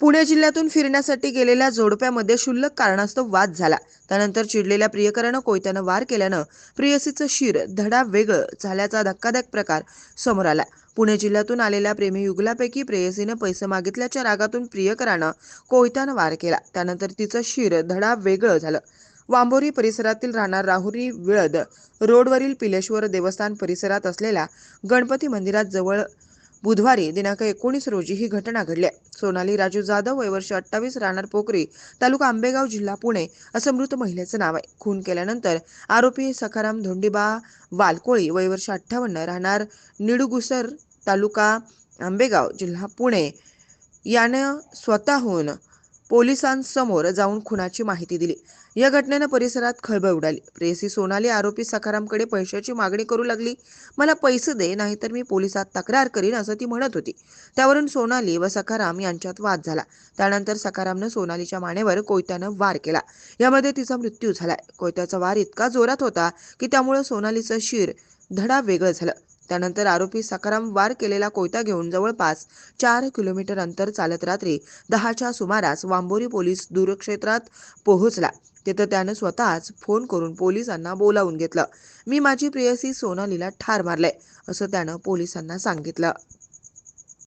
पुणे जिल्ह्यातून फिरण्यासाठी गेलेल्या जोडप्यामध्ये क्षुल्लक कारणास्तव वाद झाला. त्यानंतर चिडलेल्या प्रियकरानं कोयत्यानं वार केल्यानं प्रियसीचं शिर धडा वेगळं झाल्याचा धक्कादायक प्रकार समोर आला. पुणे जिल्ह्यातून आलेल्या प्रेमीयुगलापैकी प्रेयसीनं पैसे मागितल्याच्या रागातून प्रियकरानं कोयत्यानं वार केला. त्यानंतर तिचं शिर धडा वेगळं झालं. वांबोरी परिसरातील राहणार राहुरी विळद रोडवरील पिलेश्वर देवस्थान परिसरात असलेल्या गणपती मंदिरात जवळ बुधवारी दिनांक एकोणीस रोजी ही घटना घडली आहे. सोनाली राजू जाधव वय वर्ष अठ्ठावीस राहणार पोखरी तालुका आंबेगाव जिल्हा पुणे असं मृत महिलेचं नाव आहे खून केल्यानंतर आरोपी सखाराम धोंडीबा वालकोळी वय वर्ष अठ्ठावन्न राहणार निडुगुसर तालुका आंबेगाव जिल्हा पुणे यानं स्वतःहून पोलिसांसमोर जाऊन खुनाची माहिती दिली. या घटनेनं परिसरात खळबळ उडाली. प्रेयसी सोनाली आरोपी सखारामकडे पैशाची मागणी करू लागली. मला पैसे दे नाहीतर मी पोलिसात तक्रार करीन असं ती म्हणत होती. त्यावरून सोनाली व सखाराम यांच्यात वाद झाला. त्यानंतर सखारामनं सोनालीच्या मानेवर कोयत्यानं वार केला. यामध्ये तिचा मृत्यू झालाय. कोयत्याचा वार इतका जोरात होता की त्यामुळे सोनालीचं शिर धडा वेगळं झालं. त्यानंतर आरोपी सकाराम वार केलेला कोयता घेऊन जवळपास चार किलोमीटर अंतर चालत रात्री दहाच्या सुमारास वांबोरी पोलीस दूरक्षेत्रात पोहोचला. तिथं त्यानं स्वतःच फोन करून पोलिसांना बोलावून घेतलं. मी माझी प्रेयसी सोनालीला ठार मारलंय असं त्यानं पोलिसांना सांगितलं.